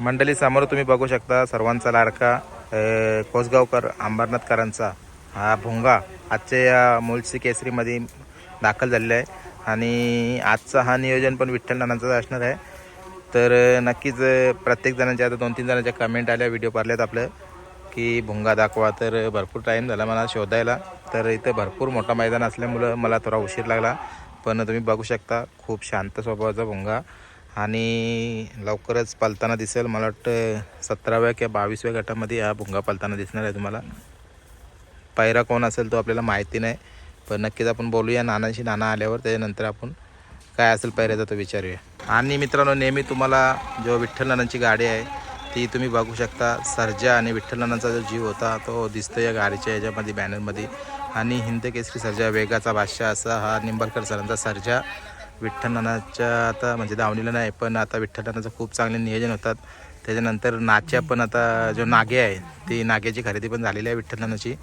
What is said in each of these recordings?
मंडळी समोर तुम्ही बघू शकता सर्वांचा लाडका कोसगावकर अंबरनाथकरांचा हा भोंगा आजच्या या मुलसी केसरीमध्ये दाखल झालेला आहे. आणि आजचा हा नियोजन पण विठ्ठल असणार आहे. तर नक्कीच प्रत्येक जणांच्या आता दोन तीन जणांच्या कमेंट आल्या व्हिडिओ पाहिल्यात आपलं की भुंगा दाखवा. तर भरपूर टाईम झाला मला शोधायला. तर इथं भरपूर मोठा मैदान असल्यामुळं मला थोडा उशीर लागला. पण तुम्ही बघू शकता खूप शांत स्वभावाचा भुंगा. आणि लवकरच पालताना दिसेल. मला वाटतं सतराव्या किंवा बावीसव्या गटामध्ये हा भुंगा पालताना दिसणार आहे तुम्हाला. पायरा कोण असेल तो आपल्याला माहिती नाही. पण नक्कीच आपण बोलूया. नानांशी नाना आल्यावर त्याच्यानंतर आपण काय असेल पायऱ्याचा तो विचारूया. आणि मित्रांनो नेहमी तुम्हाला जो विठ्ठल नानांची गाडी आहे ती तुम्ही बघू शकता. सर्जा आणि विठ्ठल नानांचा जो जीव होता तो दिसतो या गाडीच्या याच्यामध्ये बॅनरमध्ये आणि हिंद केसरी सर्जा वेगाचा बादशाह असा हा निंबाळकर सरांचा सर्जा. विठ्ठलनानाच्या आता म्हणजे दावणीला नाही पण आता विठ्ठलनाचं खूप चांगले नियोजन होतात. त्याच्यानंतर नाच्या पण आता जो नागे आहे ती नाग्याची खरेदी पण झालेली आहे विठ्ठलनानाची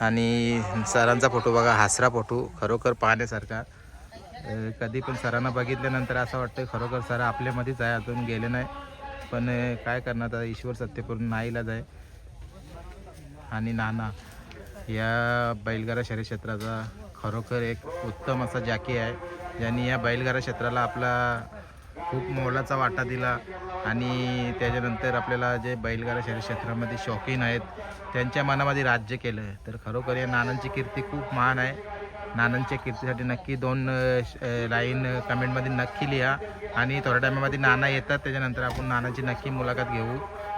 आणि सरांचा फोटो बघा हासरा फोटो खरोखर पाहण्यासारखा. कधी पण सरांना बघितल्यानंतर असं वाटतं खरोखर सर आपल्यामध्येच आहे अजून गेले नाही. पण काय करणार आता? ईश्वर सत्यपूर्ण नाईलाच आहे. आणि नाना. या बैलगाडा शहरी क्षेत्राचा खरोखर एक उत्तम असा जॅकी आहे. ज्यांनी या बैलगाडा क्षेत्राला आपला खूप मोलाचा वाटा दिला आणि त्याच्यानंतर आपल्याला जे बैलगाडा शहरी क्षेत्रामध्ये शौकीन आहेत त्यांच्या मनामध्ये राज्य केलं तर खरोखर या नानांची कीर्ती खूप महान आहे. नानांच्या कीर्तीसाठी नक्की दोन श- लाईन कमेंटमध्ये नक्की लिहा आणि थोड्या टायमामध्ये नाना येतात. त्याच्यानंतर आपण नानांची नक्की मुलाखत घेऊ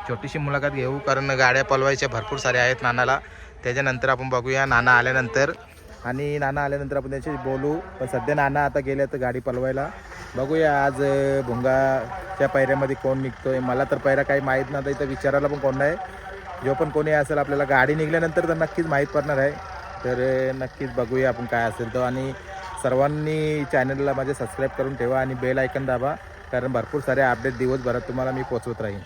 छोटीशी मुलाखत घेऊ कारण गाड्या पलवायच्या भरपूर साऱ्या आहेत नानाला. त्याच्यानंतर आपण बघूया नाना आल्यानंतर. आणि नाना आल्यानंतर आपण त्याच्याशी बोलू. पण सध्या नाना आता गेले तर गाडी पलवायला. बघूया आज भुंगाच्या पैऱ्यामध्ये कोण निघतोय. मला तर पैरा काही माहीत नाही. इथं विचारायला पण कोण नाही. जो पण कोणी असेल आपल्याला गाडी निघाल्यानंतर तर नक्कीच माहीत पडणार आहे. तर नक्कीच बघूया आपण काय असेल तो आणि सर्वांनी चॅनलला माझे सबस्क्राईब करून ठेवा आणि बेल ऐकन दाबा. कारण भरपूर सारे अपडेट दिवसभरात तुम्हाला मी पोचवत राहीन.